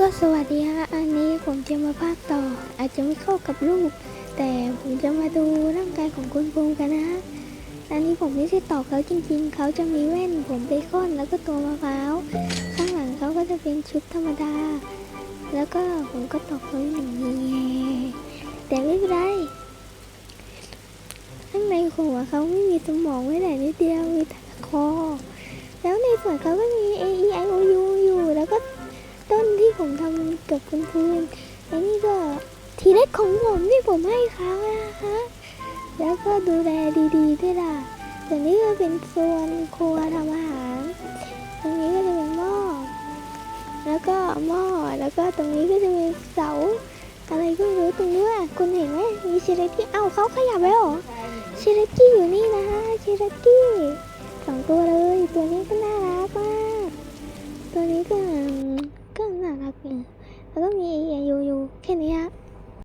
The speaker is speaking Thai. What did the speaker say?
ก็สวัสดีฮะ อันนี้ผมจะมาภาคต่อ อาจจะไม่เข้ากับรูป แต่ผมจะมาดูร่างกายของคุณภูมิกันนะฮะ อันนี้ผมไม่ใช่ตอกเขาจริง ๆ เขาจะมีแว่น ผมเบคอนแล้วก็ตัวมะพร้าว ข้างหลังเขาก็จะเป็นชุดธรรมดา แล้วก็ผมก็ตอกเขาอย่างนี้แต่ไม่เป็นไร ข้างในหัวเขาไม่มีสมองไม่แต่นิดเดียว มีแต่คอ แล้วในส่วนเขาก็มี A E I O ที่ผมทำกับคุณภูมิและนี่ก็ทีเล็กของผมที่ผมให้เขานะคะแล้วก็ดูแลดีๆด้วยล่ะส่วนนี้ก็เป็นส่วนครัวทำอาหาร ตรงนี้ก็จะเป็นหม้อ แล้วก็หม้อ แล้วก็ตรงนี้ก็จะเป็นเสา อะไรก็ไม่รู้ตรงนู้คุณเห็นไหมมีเชิรากี้เอ้าเขาขยับแล้วเหรอชิรากี้อยู่นี่นะชิรากี้สองตัวเลย ตัวนี้ก็น่ารักมาก ตัวนี้ก็ น่ารักเนี่ยแล้วก็มีอยู่อยู่